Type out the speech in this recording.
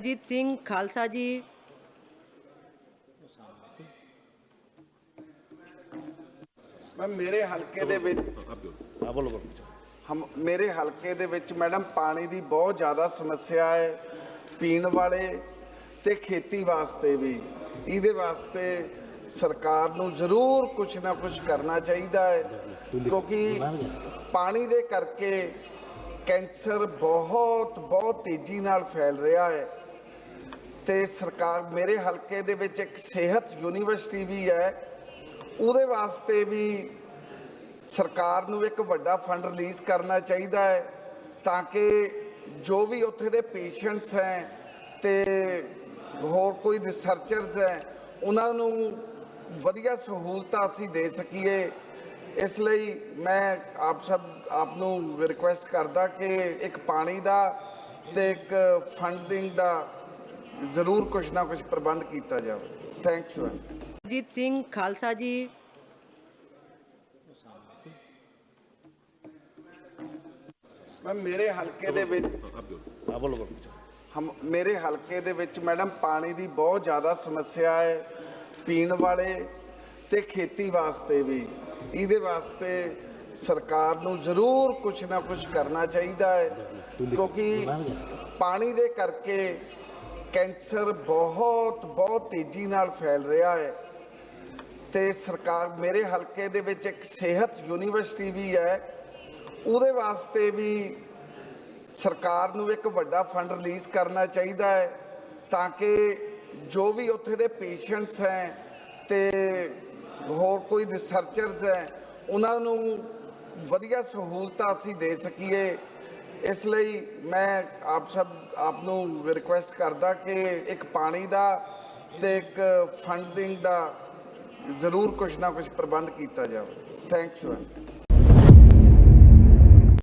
ਜੀਤ ਸਿੰਘ ਖਾਲਸਾ ਜੀ। ਮੈਂ ਮੇਰੇ ਹਲਕੇ ਦੇ ਵਿੱਚ ਹਾਂ ਬੋਲੋ। ਬੋਲੋ ਹਮ ਮੇਰੇ ਹਲਕੇ ਦੇ ਵਿੱਚ ਮੈਡਮ ਪਾਣੀ ਦੀ ਬਹੁਤ ਜ਼ਿਆਦਾ ਸਮੱਸਿਆ ਹੈ ਪੀਣ ਵਾਲੇ ਤੇ ਖੇਤੀ ਵਾਸਤੇ ਵੀ। ਇਹਦੇ ਵਾਸਤੇ ਸਰਕਾਰ ਨੂੰ ਜ਼ਰੂਰ ਕੁਝ ਨਾ ਕੁਝ ਕਰਨਾ ਚਾਹੀਦਾ ਹੈ ਕਿਉਂਕਿ ਪਾਣੀ ਦੇ ਕਰਕੇ ਕੈਂਸਰ ਬਹੁਤ ਬਹੁਤ ਤੇਜ਼ੀ ਨਾਲ ਫੈਲ ਰਿਹਾ ਹੈ। ਤੇ ਸਰਕਾਰ ਮੇਰੇ ਹਲਕੇ ਦੇ ਵਿੱਚ ਇੱਕ ਸਿਹਤ ਯੂਨੀਵਰਸਿਟੀ ਵੀ ਹੈ, ਉਹਦੇ ਵਾਸਤੇ ਵੀ ਸਰਕਾਰ ਨੂੰ ਇੱਕ ਵੱਡਾ ਫੰਡ ਰਿਲੀਜ਼ ਕਰਨਾ ਚਾਹੀਦਾ ਹੈ ਤਾਂ ਕਿ ਜੋ ਵੀ ਉੱਥੇ ਦੇ ਪੇਸ਼ੈਂਟਸ ਹੈ ਤੇ ਹੋਰ ਕੋਈ ਰਿਸਰਚਰਸ ਹੈ, ਉਹਨਾਂ ਨੂੰ ਵਧੀਆ ਸਹੂਲਤਾਂ ਅਸੀਂ ਦੇ ਸਕੀਏ। ਇਸ ਲਈ ਮੈਂ ਆਪ ਸਭ, ਆਪ ਨੂੰ ਰਿਕੁਐਸਟ ਕਰਦਾ ਕਿ ਇੱਕ ਪਾਣੀ ਦਾ ਤੇ ਇੱਕ ਫੰਡਿੰਗ ਦਾ ਜ਼ਰੂਰ ਕੁਝ ਨਾ ਕੁਝ ਪ੍ਰਬੰਧ ਕੀਤਾ ਜਾਵੇ। Thanks ma'am Jeet Singh Khalsa ji. ਮੈਂ ਮੇਰੇ ਹਲਕੇ ਦੇ ਵਿੱਚ ਹਾਂ ਬੋਲੋ ਬੋਲੋ ਹਮ ਮੇਰੇ ਹਲਕੇ ਦੇ ਵਿੱਚ ਮੈਡਮ ਪਾਣੀ ਦੀ ਬਹੁਤ ਜ਼ਿਆਦਾ ਸਮੱਸਿਆ ਹੈ ਪੀਣ ਵਾਲੇ ਤੇ ਖੇਤੀ ਵਾਸਤੇ ਵੀ। ਇਹਦੇ ਵਾਸਤੇ ਸਰਕਾਰ ਨੂੰ ਜ਼ਰੂਰ ਕੁਝ ਨਾ ਕੁਝ ਕਰਨਾ ਚਾਹੀਦਾ ਹੈ ਕਿਉਂਕਿ ਪਾਣੀ ਦੇ ਕਰਕੇ ਕੈਂਸਰ ਬਹੁਤ ਬਹੁਤ ਤੇਜ਼ੀ ਨਾਲ ਫੈਲ ਰਿਹਾ ਹੈ। ਤੇ ਸਰਕਾਰ ਮੇਰੇ ਹਲਕੇ ਦੇ ਵਿੱਚ ਇੱਕ ਸਿਹਤ ਯੂਨੀਵਰਸਿਟੀ ਵੀ ਹੈ। ਉਹਦੇ ਵਾਸਤੇ ਵੀ ਸਰਕਾਰ ਨੂੰ ਇੱਕ ਵੱਡਾ ਫੰਡ ਰਿਲੀਜ਼ ਕਰਨਾ ਚਾਹੀਦਾ ਹੈ ਤਾਂ ਕਿ ਜੋ ਵੀ ਉੱਥੇ ਦੇ ਪੇਸ਼ੈਂਟਸ ਹੈ ਤੇ ਹੋਰ ਕੋਈ ਰਿਸਰਚਰਸ ਹੈ, ਉਹਨਾਂ ਨੂੰ ਵਧੀਆ ਸਹੂਲਤਾਂ ਅਸੀਂ ਦੇ ਸਕੀਏ। ਇਸ ਲਈ ਮੈਂ ਆਪ ਸਭ, ਆਪ ਨੂੰ ਰਿਕੁਐਸਟ ਕਰਦਾ ਕਿ ਇੱਕ ਪਾਣੀ ਦਾ ਤੇ ਇੱਕ ਫੰਡਿੰਗ ਦਾ ਜ਼ਰੂਰ ਕੁਝ ਨਾ ਕੁਝ ਪ੍ਰਬੰਧ ਕੀਤਾ ਜਾਵੇ। Thanks ma'am